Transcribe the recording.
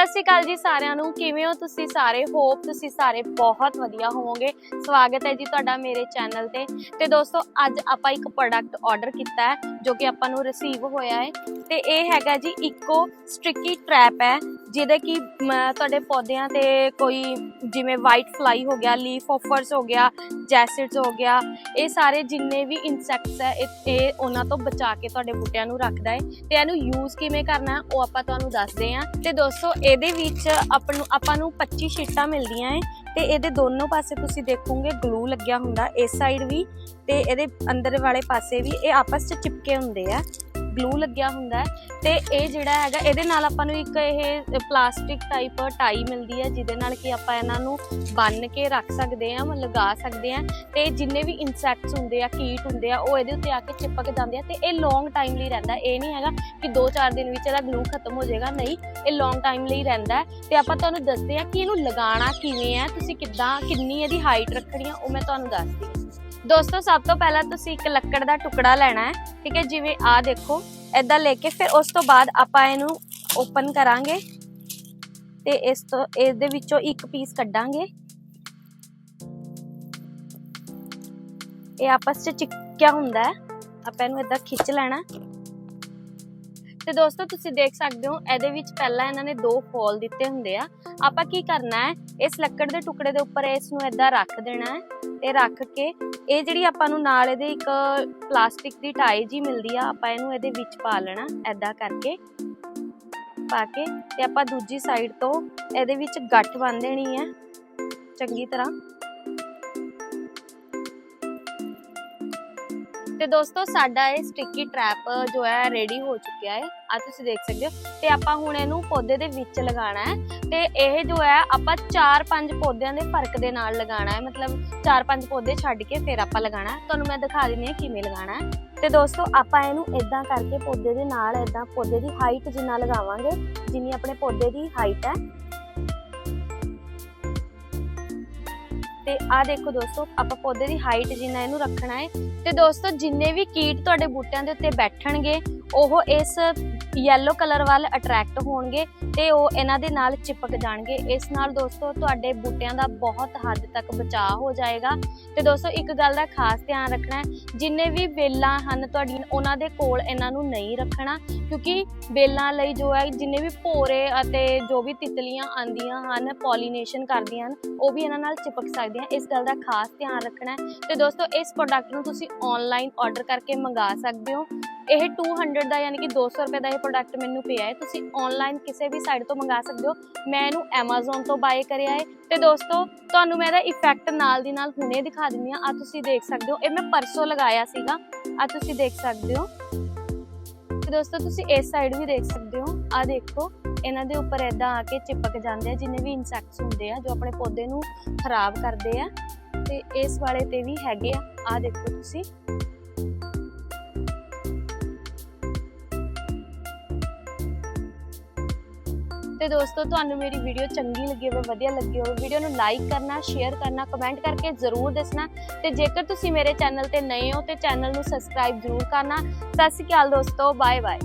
ਸਤਿ ਸ਼੍ਰੀ ਅਕਾਲ ਜੀ ਸਾਰਿਆਂ ਨੂੰ। ਕਿਵੇਂ ਹੋ ਤੁਸੀਂ ਸਾਰੇ? ਹੋਪ ਤੁਸੀਂ ਸਾਰੇ ਬਹੁਤ ਵਧੀਆ ਹੋਵੋਗੇ। ਸਵਾਗਤ ਹੈ ਜੀ ਤੁਹਾਡਾ ਮੇਰੇ ਚੈਨਲ ਤੇ। ਤੇ ਦੋਸਤੋ, ਅੱਜ ਆਪਾਂ ਇੱਕ ਪ੍ਰੋਡਕਟ ਆਰਡਰ ਕੀਤਾ ਹੈ, ਜੋ ਕਿ ਆਪਾਂ ਨੂੰ ਰਿਸੀਵ ਹੋਇਆ ਹੈ। ਤੇ ਇਹ ਹੈਗਾ ਜੀ ਇਕੋ ਸਟ੍ਰਿਕੀ ਟ੍ਰੈਪ ਹੈ। ਜਿਹਦੇ ਕਿ ਮ, ਤੁਹਾਡੇ ਪੌਦਿਆਂ ਤੇ ਕੋਈ ਜਿਵੇਂ ਵਾਈਟ ਫਲਾਈ ਹੋ ਗਿਆ ਲੀਫ ਆਫਰਸ ਹੋ ਗਿਆ ਜੈਸਿਡਸ ਹੋ ਗਿਆ ਇਹ ਸਾਰੇ ਜਿੰਨੇ ਵੀ ਇਨਸੈਕਟਸ ਹੈ ਇਹ- ਇਹ ਉਹਨਾਂ ਤੋਂ ਬਚਾ ਕੇ ਤੁਹਾਡੇ ਬੂਟਿਆਂ ਨੂੰ ਰੱਖਦਾ ਹੈ ਤੇ ਇਹਨੂੰ ਯੂਜ਼ ਕਿਵੇਂ ਕਰਨਾ ਉਹ ਆਪਾਂ ਤੁਹਾਨੂੰ ਦੱਸਦੇ ਹਾਂ। ਤੇ ਦੋਸਤੋ ਇਹਦੇ ਵਿੱਚ ਆਪਾਂ ਨੂੰ ਆਪਾਂ ਨੂੰ 25 ਸ਼ੀਟਾਂ ਮਿਲਦੀਆਂ ਹੈ ਤੇ ਇਹਦੇ ਦੋਨੋਂ ਪਾਸੇ ਤੁਸੀਂ ਦੇਖੋਗੇ ਗਲੂ ਲੱਗਿਆ ਹੁੰਦਾ ਇਸ ਸਾਈਡ ਵੀ ਤੇ ਇਹਦੇ ਅੰਦਰ ਵਾਲੇ ਪਾਸੇ ਵੀ ਇਹ ਆਪਸ 'ਚ ਚਿਪਕੇ ਹੁੰਦੇ ਆ। ਗਲੂ ਲੱਗਿਆ ਹੁੰਦਾ ਹੈ ਤੇ ਇਹ ਜਿਹੜਾ ਹੈਗਾ, ਇਹਦੇ ਨਾਲ ਆਪਾਂ ਨੂੰ ਇੱਕ ਇਹ ਪਲਾਸਟਿਕ ਟਾਈਪ ਟਾਈ ਮਿਲਦੀ ਹੈ, ਜਿਹਦੇ ਨਾਲ ਕਿ ਆਪਾਂ ਇਹਨਾਂ ਨੂੰ ਬੰਨ ਕੇ ਰੱਖ ਸਕਦੇ ਹਾਂ ਲਗਾ ਸਕਦੇ ਹਾਂ ਤੇ ਜਿੰਨੇ ਵੀ ਇਨਸੈਕਟਸ ਹੁੰਦੇ ਆ, ਕੀਟ ਹੁੰਦੇ ਆ, ਉਹ ਇਹਦੇ ਉੱਤੇ ਆ ਕੇ ਚਿਪਕ ਜਾਂਦੇ ਆ ਤੇ ਇਹ ਲੌਂਗ ਟਾਈਮ ਲਈ ਰਹਿੰਦਾ ਇਹ ਨਹੀਂ ਹੈਗਾ ਕਿ 2-4 ਦਿਨ ਵਿੱਚ ਇਹਦਾ ਗਲੂ ਖਤਮ ਹੋ ਜਾਏਗਾ, ਨਹੀਂ, ਇਹ ਲੌਂਗ ਟਾਈਮ ਲਈ ਰਹਿੰਦਾ ਹੈ ਤੇ ਆਪਾਂ ਤੁਹਾਨੂੰ ਦੱਸਦੇ ਆ ਕਿ ਇਹਨੂੰ ਲਗਾਉਣਾ ਕਿਵੇਂ ਹੈ, ਤੁਸੀਂ ਕਿੱਦਾਂ, ਕਿੰਨੀ ਇਹਦੀ ਹਾਈਟ ਰੱਖਣੀ ਆ ਉਹ ਮੈਂ ਤੁਹਾਨੂੰ ਦੱਸਦੀ ਹਾਂ। ਦੋਸਤੋ, ਸਭ ਤੋਂ ਪਹਿਲਾਂ ਤੁਸੀਂ ਇੱਕ ਲੱਕੜ ਦਾ ਟੁਕੜਾ ਲੈਣਾ ਹੈ, ਠੀਕ ਹੈ? ਜਿਵੇਂ ਆ ਦੇਖੋ ਐਦਾਂ ਲੈ ਕੇ ਫਿਰ ਉਸ ਤੋਂ ਬਾਅਦ ਆਪਾਂ ਇਹਨੂੰ ਓਪਨ ਕਰਾਂਗੇ ਤੇ ਇਸ ਤੋਂ, ਇਹਦੇ ਵਿੱਚੋਂ ਇੱਕ ਪੀਸ ਕੱਢਾਂਗੇ। ਇਹ ਆਪਸ 'ਚ ਚਿੱਕਿਆ ਹੁੰਦਾ ਹੈ। ਆਪਾਂ ਇਹਨੂੰ ਇਦਾਂ ਖਿੱਚ ਲੈਣਾ। ਤੇ ਦੋਸਤੋ, ਤੁਸੀਂ ਦੇਖ ਸਕਦੇ ਹੋ, ਇਹਦੇ ਵਿੱਚ ਪਹਿਲਾਂ ਇਹਨਾਂ ਨੇ ਦੋ ਹੋਲ ਦਿੱਤੇ ਹੁੰਦੇ ਆ। ਆਪਾਂ ਕੀ ਕਰਨਾ ਹੈ, ਇਸ ਲੱਕੜ ਦੇ ਟੁਕੜੇ ਦੇ ਉੱਪਰ ਇਸ ਨੂੰ ਇਦਾਂ ਰੱਖ ਦੇਣਾ ਹੈ ਤੇ ਰੱਖ ਕੇ ਇਹ ਜਿਹੜੀ ਆਪਾਂ ਨੂੰ ਨਾਲ ਇਹਦੇ ਇੱਕ ਪਲਾਸਟਿਕ ਦੀ ਟਾਈ ਜੀ ਮਿਲਦੀ ਆ, ਆਪਾਂ ਇਹਨੂੰ ਇਹਦੇ ਵਿੱਚ ਪਾ ਲੈਣਾ ਐਦਾਂ ਕਰਕੇ। ਪਾ ਕੇ ਤੇ ਆਪਾਂ ਦੂਜੀ ਸਾਈਡ ਤੋਂ ਇਹਦੇ ਵਿੱਚ ਗੱਠ ਬੰਨ ਦੇਣੀ ਹੈ। ਚੰਗੀ ਤਰ੍ਹਾਂ। ਤੇ ਦੋਸਤੋ, ਸਾਡਾ ਇਹ ਸਟਿੱਕੀ ਟ੍ਰੈਪ ਜੋ ਹੈ ਰੈਡੀ ਹੋ ਚੁੱਕਿਆ ਹੈ। ਆ ਤੁਸੀਂ ਦੇਖ ਸਕਦੇ ਹੋ। ਤੇ ਆਪਾਂ ਹੁਣ ਇਹਨੂੰ ਪੌਦੇ ਦੇ ਵਿੱਚ ਲਗਾਉਣਾ ਹੈ। ਤੇ ਇਹ ਜੋ ਹੈ, ਆਪਾਂ 4-5 ਪੌਦਿਆਂ ਦੇ ਫ਼ਰਕ ਦੇ ਨਾਲ ਲਗਾਉਣਾ ਹੈ। ਮਤਲਬ 4-5 ਪੌਦੇ ਛੱਡ ਕੇ ਫਿਰ ਆਪਾਂ ਲਗਾਉਣਾ ਹੈ। ਤੁਹਾਨੂੰ ਮੈਂ ਦਿਖਾ ਦਿੰਦੀ ਹਾਂ ਕਿਵੇਂ ਲਗਾਉਣਾ ਹੈ। ਤੇ ਦੋਸਤੋ, ਆਪਾਂ ਇਹਨੂੰ ਇਦਾਂ ਕਰਕੇ ਪੌਦੇ ਦੇ ਨਾਲ ਇਦਾਂ ਪੌਦੇ ਦੀ ਹਾਈਟ ਜਿੰਨਾ ਲਗਾਵਾਂਗੇ, ਜਿੰਨੀ ਆਪਣੇ ਪੌਦੇ ਦੀ ਹਾਈਟ ਹੈ ਤੇ ਆ ਦੇਖੋ ਦੋਸਤੋ, ਆਪਾਂ ਪੌਦੇ ਦੀ ਹਾਈਟ ਜਿੰਨਾ ਇਹਨੂੰ ਰੱਖਣਾ ਹੈ। ਤੇ ਦੋਸਤੋ, ਜਿੰਨੇ ਵੀ ਕੀਟ ਤੁਹਾਡੇ ਬੂਟਿਆਂ ਦੇ ਉੱਤੇ ਬੈਠਣਗੇ, ਉਹ ਇਸ ਯੈਲੋ ਕਲਰ ਵੱਲ ਅਟਰੈਕਟ ਹੋਣਗੇ ਤੇ ਉਹ ਇਹਨਾਂ ਦੇ ਨਾਲ ਚਿਪਕ ਜਾਣਗੇ। ਇਸ ਨਾਲ ਦੋਸਤੋ, ਤੁਹਾਡੇ ਬੂਟਿਆਂ ਦਾ ਬਹੁਤ ਹੱਦ ਤੱਕ ਬਚਾਅ ਹੋ ਜਾਏਗਾ। ਤੇ ਦੋਸਤੋ, ਇੱਕ ਗੱਲ ਦਾ ਖਾਸ ਧਿਆਨ ਰੱਖਣਾ ਹੈ, ਜਿੰਨੇ ਵੀ ਵੇਲਾਂ ਹਨ ਤੁਹਾਡੀਆਂ ਉਹਨਾਂ ਦੇ ਕੋਲ ਇਹਨਾਂ ਨੂੰ ਨਹੀਂ ਰੱਖਣਾ, ਕਿਉਂਕਿ ਵੇਲਾਂ ਲਈ ਜੋ ਹੈ, ਜਿੰਨੇ ਵੀ ਭੋਰੇ ਅਤੇ ਜੋ ਵੀ ਤਿਤਲੀਆਂ ਆਂਦੀਆਂ ਹਨ ਪੋਲੀਨੇਸ਼ਨ ਕਰਦੀਆਂ ਹਨ, ਉਹ ਵੀ ਇਹਨਾਂ ਨਾਲ ਚਿਪਕ ਸਕਦੀਆਂ ਇਸ ਗੱਲ ਦਾ ਖਾਸ ਧਿਆਨ ਰੱਖਣਾ ਹੈ। ਤੇ ਦੋਸਤੋ, ਇਸ ਪ੍ਰੋਡਕਟ ਨੂੰ ਤੁਸੀਂ ਆਨਲਾਈਨ ਆਰਡਰ ਕਰਕੇ ਮੰਗਾ ਸਕਦੇ ਹੋ। ਇਹ 200 ਦਾ ਯਾਨੀ ਕਿ 200 ਰੁਪਏ ਦਾ ਇਹ ਪ੍ਰੋਡਕਟ ਮੈਨੂੰ ਪਿਆ ਹੈ। ਤੁਸੀਂ ਆਨਲਾਈਨ ਕਿਸੇ ਵੀ ਸਾਈਟ ਤੋਂ ਮੰਗਾ ਸਕਦੇ ਹੋ। ਮੈਂ ਇਹਨੂੰ Amazon ਤੋਂ ਬਾਏ ਕਰਿਆ ਹੈ। ਤੇ ਦੋਸਤੋ, ਤੁਹਾਨੂੰ ਮੈਂ ਇਹਦਾ ਇਫੈਕਟ ਨਾਲ ਦੀ ਨਾਲ ਹੁਣੇ ਦਿਖਾ ਦਿੰਦੀ ਹਾਂ। ਆ ਤੁਸੀਂ ਦੇਖ ਸਕਦੇ ਹੋ। ਇਹ ਮੈਂ ਪਰਸੋਂ ਲਗਾਇਆ ਸੀਗਾ। ਆ ਤੁਸੀਂ ਦੇਖ ਸਕਦੇ ਹੋ। ਤੇ ਦੋਸਤੋ, ਤੁਸੀਂ ਇਸ ਸਾਈਡ ਵੀ ਦੇਖ ਸਕਦੇ ਹੋ। ਆ ਦੇਖੋ, ਇਹਨਾਂ ਦੇ ਉੱਪਰ ਇਦਾਂ ਆ ਕੇ ਚਿਪਕ ਜਾਂਦੇ ਆ, ਜਿੰਨੇ ਵੀ ਇਨਸੈਕਟਸ ਹੁੰਦੇ ਆ, ਜੋ ਆਪਣੇ ਪੌਦੇ ਨੂੰ ਖਰਾਬ ਕਰਦੇ ਆ। ਤੇ ਇਸ ਵਾਲੇ ਤੇ ਵੀ ਹੈਗੇ ਆ। ਆ ਦੇਖੋ ਤੁਸੀਂ। ਤੇ ਦੋਸਤੋ, ਤੁਹਾਨੂੰ ਮੇਰੀ ਵੀਡੀਓ ਚੰਗੀ ਲੱਗੀ ਹੋਵੇ, ਵਧੀਆ ਲੱਗੀ ਹੋਵੇ ਵੀਡੀਓ ਨੂੰ ਲਾਈਕ ਕਰਨਾ ਸ਼ੇਅਰ ਕਰਨਾ ਕਮੈਂਟ ਕਰਕੇ ਜ਼ਰੂਰ ਦੱਸਣਾ। ਤੇ ਜੇਕਰ ਤੁਸੀਂ ਮੇਰੇ ਚੈਨਲ ਤੇ ਨਏ ਹੋ, ਤੇ ਚੈਨਲ ਨੂੰ ਸਬਸਕ੍ਰਾਈਬ ਜ਼ਰੂਰ ਕਰਨਾ। ਸਤਿ ਸ਼੍ਰੀ ਅਕਾਲ ਦੋਸਤੋ ਬਾਏ ਬਾਏ